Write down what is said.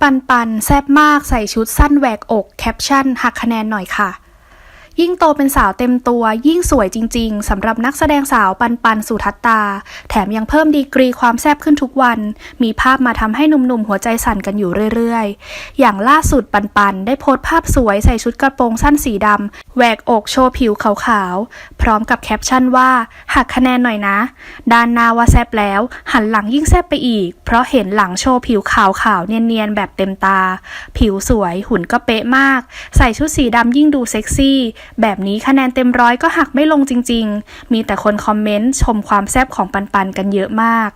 ปันปันแซบมากใส่ชุดสั้นแหวกอกแคปชั่นหักคะแนนหน่อยค่ะ ยิ่งโตเป็นสาวเต็มตัว ยิ่งสวยจริง ๆสำหรับนักแสดงสาวปันปันสุทัตตา แถมยังเพิ่มดีกรีความแซ่บขึ้นทุกวัน มีภาพมาทำให้หนุ่มๆหัวใจสั่นกันอยู่เรื่อยๆ อย่างล่าสุดปันปันได้โพสต์ภาพสวยใส่ชุดกระโปรงสั้นสีดำแหวกอกโชว์ผิวขาวๆ พร้อมกับแคปชั่นว่าหักคะแนนหน่อยนะ ด้านหน้าว่าแซบแล้ว หันหลังยิ่งแซบไปอีก เพราะเห็นหลังโชว์ผิวขาวๆเนียนๆแบบเต็มตา ผิวสวยหุ่นก็เป๊ะมาก ใส่ชุดสีดำยิ่งดูเซ็กซี่แบบนี้คะแนนเต็มร้อยก็หักไม่ลงจริง ๆ มีแต่คนคอมเมนต์ชมความแซบของปันปันกันเยอะมาก